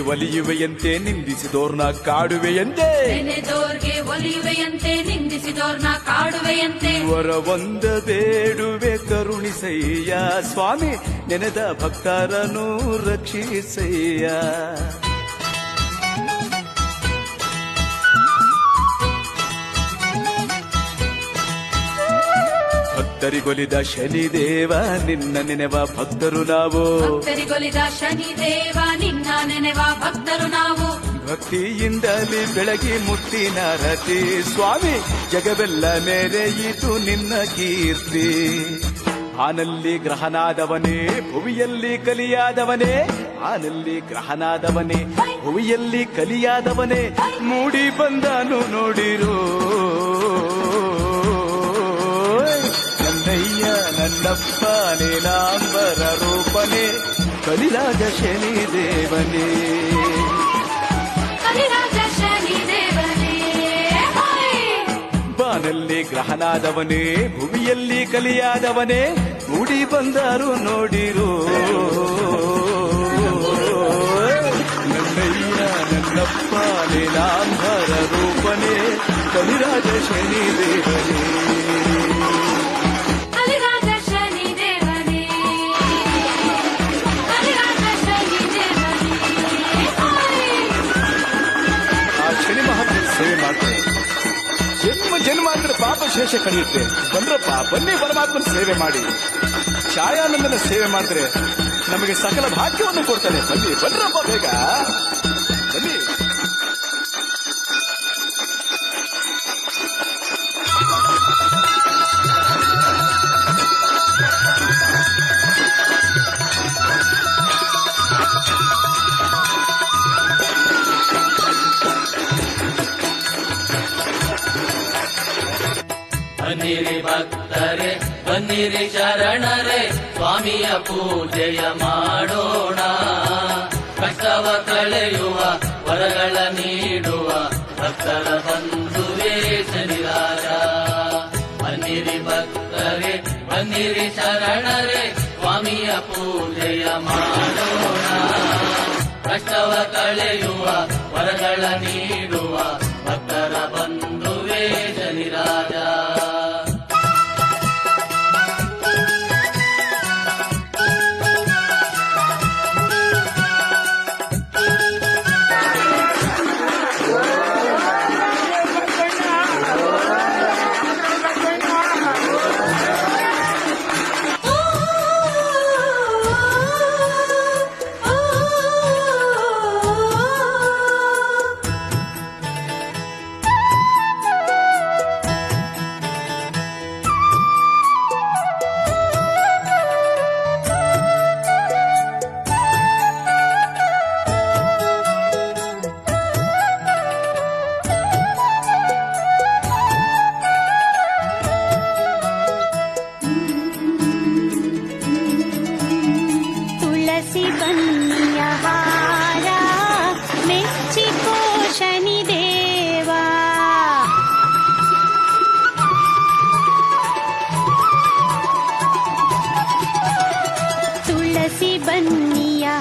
ಒಲಿಯುವೆಯಂತೆ ನಿಂದಿಸಿದೋರ್ನ ಕಾಡುವೆಯಂತೆ. ನೆನೆದೋರ್ಗೆ ಒಲಿಯುವೆಯಂತೆ ನಿಂದಿಸಿದೋರ್ನ ಕಾಡುವೆಯಂತೆ. ವರ ಒಂದ ಬೇಡುವೆ ಕರುಣಿಸಯ್ಯ ಸ್ವಾಮಿ ನೆನೆದ ಭಕ್ತರನ್ನು ರಕ್ಷಿಸಯ್ಯ. ಭಕ್ತರಿಗೊಲಿದ ಶನಿದೇವ ನಿನ್ನ ನೆನೆವ ಭಕ್ತರು ನಾವು. ಭಕ್ತರಿಗೊಲಿದ ಶನಿದೇವ ನಿನ್ನ ನೆನೆವ ಭಕ್ತರು ನಾವು. ಭಕ್ತಿಯಿಂದಲೇ ಬೆಳಗಿ ಮುಟ್ಟಿ ನರತಿ. ಸ್ವಾಮಿ ಜಗವೆಲ್ಲ ಮೇರೆಯಿತು ನಿನ್ನ ಕೀರ್ತಿ. ಆನಲ್ಲಿ ಗ್ರಹನಾದವನೇ ಭುವಿಯಲ್ಲಿ ಕಲಿಯಾದವನೇ. ಆನಲ್ಲಿ ಗ್ರಹನಾದವನೇ ಭುವಿಯಲ್ಲಿ ಕಲಿಯಾದವನೇ. ಮೂಡಿ ಬಂದನು ನೋಡಿರೋ. ಕಲಿರಾಜ ಶನಿ ದೇವನೇ. ಬಾನಲ್ಲಿ ಗ್ರಹನಾದವನೇ ಭೂಮಿಯಲ್ಲಿ ಕಲಿಯಾದವನೇ ಮೂಡಿ ಬಂದರು ನೋಡಿರು. ನನ್ನಯ್ಯ ನನ್ನಪ್ಪ ನೀಲಾಂಬರ ರೂಪನೇ ಕಲಿರಾಜ ಶನಿ ದೇವನೇ ಜನ್ಮಾಂತರ ಕಲಿಯುತ್ತೆ ಬಂದ್ರಪ್ಪ ಬನ್ನಿ ಪರಮಾತ್ಮನ ಸೇವೆ ಮಾಡಿ. ಛಾಯಾನಂದನ ಸೇವೆ ಮಾಡಿದ್ರೆ ನಮಗೆ ಸಕಲ ಭಾಗ್ಯವನ್ನು ಕೊಡ್ತಾನೆ. ಬನ್ನಿ ಬಂದ್ರಪ್ಪ ಬೇಗ. ಬನ್ನಿ. ಬನ್ನಿರಿ ಭಕ್ತರೆ, ಬನ್ನಿರಿ ಶರಣರೆ, ಸ್ವಾಮಿಯ ಪೂಜೆಯ ಮಾಡೋಣ. ಕಷ್ಟವ ಕಳೆಯುವ, ವರಗಳ ನೀಡುವ, ಭಕ್ತರ ಬಂಧುವೇ ಶನಿರಾಜ. ಬನ್ನಿರಿ ಭಕ್ತರೆ, ಬನ್ನಿರಿ ಶರಣರೆ, ಸ್ವಾಮಿಯ ಪೂಜೆಯ ಮಾಡೋಣ. ಕಷ್ಟವ ಕಳೆಯುವ, ವರಗಳ ನೀಡುವ 问你呀